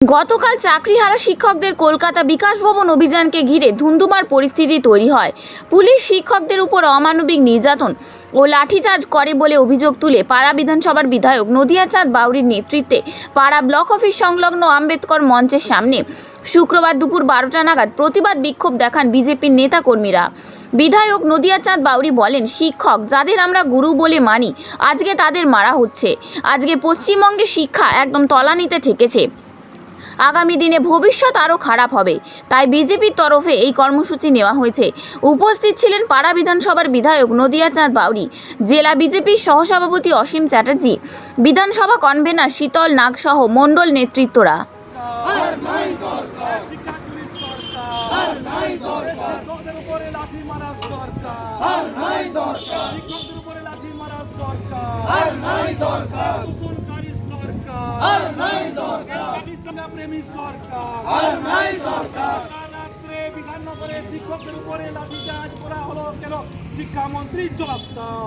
গতকাল চাকরিহারা শিক্ষকদের কলকাতা বিকাশ ভবন অভিযানকে ঘিরে ধুন্ধুমার পরিস্থিতি তৈরি হয়। পুলিশ শিক্ষকদের উপর অমানবিক নির্যাতন ও লাঠিচার্জ করে বলে অভিযোগ তুলে পাড়া বিধানসভার বিধায়ক নদিয়াচাঁদ বাউরির নেতৃত্বে পাড়া ব্লক অফিস সংলগ্ন আম্বেদকর মঞ্চের সামনে শুক্রবার দুপুর বারোটা নাগাদ প্রতিবাদ বিক্ষোভ দেখান বিজেপির নেতাকর্মীরা। বিধায়ক নদিয়াচাঁদ বাউরি বলেন, শিক্ষক যাদের আমরা গুরু বলে মানি, আজকে তাদের মারা হচ্ছে। আজকে পশ্চিমবঙ্গে শিক্ষা একদম তলানিতে ঠেকেছে। আগামী দিনে ভবিষ্যৎ আরও খারাপ হবে। তাই বিজেপির তরফে এই কর্মসূচি নেওয়া হয়েছে। উপস্থিত ছিলেন পাড়া বিধানসভার বিধায়ক নদিয়াচাঁদ বাউরি, জেলা বিজেপির সহসভাপতি অসীম চ্যাটার্জি, বিধানসভা কনভেনার শীতল নাগসহ মণ্ডল নেতৃত্বরা। শিক্ষকদের উপরে লাঠি মারা সরকার। প্রেমী সরকার। শিক্ষকদের উপরে লাঠি চার্জ করা হলো কেন? শিক্ষামন্ত্রী জবাব দাও।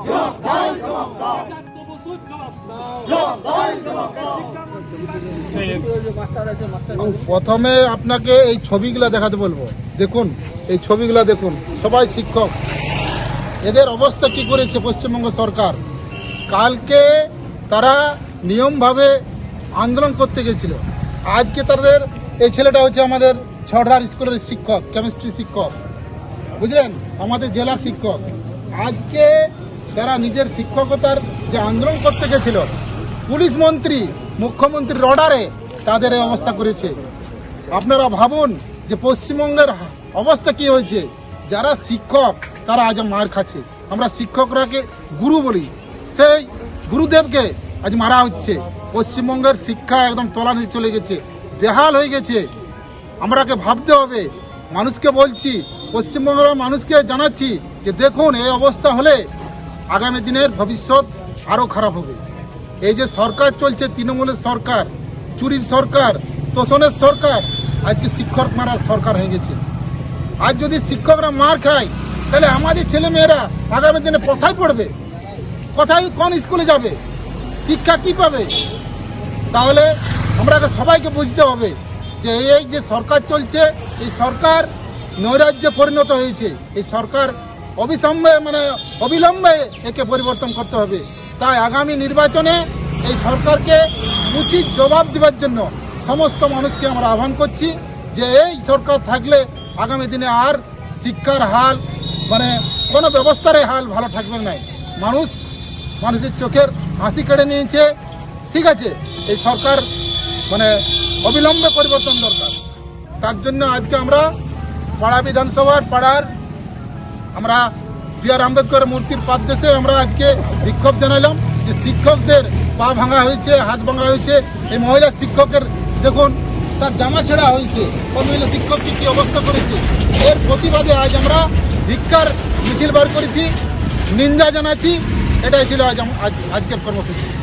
প্রথমে আপনাকে এই ছবিগুলো দেখাতে বলব। দেখুন এই ছবিগুলো দেখুন। সবাই শিক্ষক। এদের অবস্থা কি করেছে পশ্চিমবঙ্গ সরকার? কালকে তারা নিয়মভাবে আন্দোলন করতে গেছিল। আজকে তাদের এই ছেলেটা হচ্ছে আমাদের ছড়ার স্কুলের শিক্ষক কেমিস্ট্রি শিক্ষক। বুঝলেন? আমাদের জেলার শিক্ষক। আজকে তারা নিজের শিক্ষকতার যে আন্দোলন করতে গেছিল, পুলিশ মন্ত্রী মুখ্যমন্ত্রীর অর্ডারে তাদের এই অবস্থা করেছে। আপনারা ভাবুন যে পশ্চিমবঙ্গের অবস্থা কি হয়েছে। যারা শিক্ষক, তারা আজ মার খাচ্ছে। আমরা শিক্ষকরাকে গুরু বলি। সেই গুরুদেবকে আজ মারা হচ্ছে। পশ্চিমবঙ্গের শিক্ষা একদম তলানিতে চলে গেছে। বেহাল হয়ে গেছে। আমরাকে ভাবতে হবে। মানুষকে বলছি, পশ্চিমবঙ্গের মানুষকে জানাচ্ছি যে দেখুন, এই অবস্থা হলে আগামী দিনের ভবিষ্যৎ আরও খারাপ হবে। এই যে সরকার চলছে, তৃণমূলের সরকার, চুরির সরকার, তোষণের সরকার, আজকে শিক্ষক মারার সরকার হয়ে গেছে। আজ যদি শিক্ষকরা মার খায়, তাহলে আমাদের ছেলে মেয়েরা আগামী দিনে কোথায় পড়বে? কোথায়, কোন স্কুলে যাবে? শিক্ষা কি পাবে? তাহলে আমরাকে সবাইকে বুঝতে হবে যে এই যে সরকার চলছে, এই সরকার নৈরাজ্যে পরিণত হয়েছে। এই সরকার অবিসম্বে মানে অবিলম্বে একে পরিবর্তন করতে হবে। তাই আগামী নির্বাচনে এই সরকারকে উচিত জবাব দেওয়ার জন্য সমস্ত মানুষকে আমরা আহ্বান করছি যে এই সরকার থাকলে আগামী দিনে আর শিক্ষার হাল মানে কোনো ব্যবস্থার হাল ভালো থাকবে না। মানুষ, মানুষের চোখের হাসি কেড়ে নিয়েছে। ঠিক আছে? এই সরকার মানে অবিলম্বে পরিবর্তন দরকার। তার জন্য আজকে আমরা পাড়া বিধানসভার পাড়ার আমরা বি আর আম্বেদকর মূর্তির পাদদেশে আমরা আজকে বিক্ষোভ জানালাম যে শিক্ষকদের পা ভাঙা হয়েছে, হাত ভাঙা হয়েছে, এই মহিলা শিক্ষকের দেখুন, তার জামা ছেঁড়া হয়েছে ওই মহিলা শিক্ষককে কি অবস্থা করেছে? এর প্রতিবাদে আজ আমরা ধিক্কার, মিছিল বার করেছি, নিন্দা জানাচ্ছি, এটাই ছিল আজ- আজকের কর্মসূচি।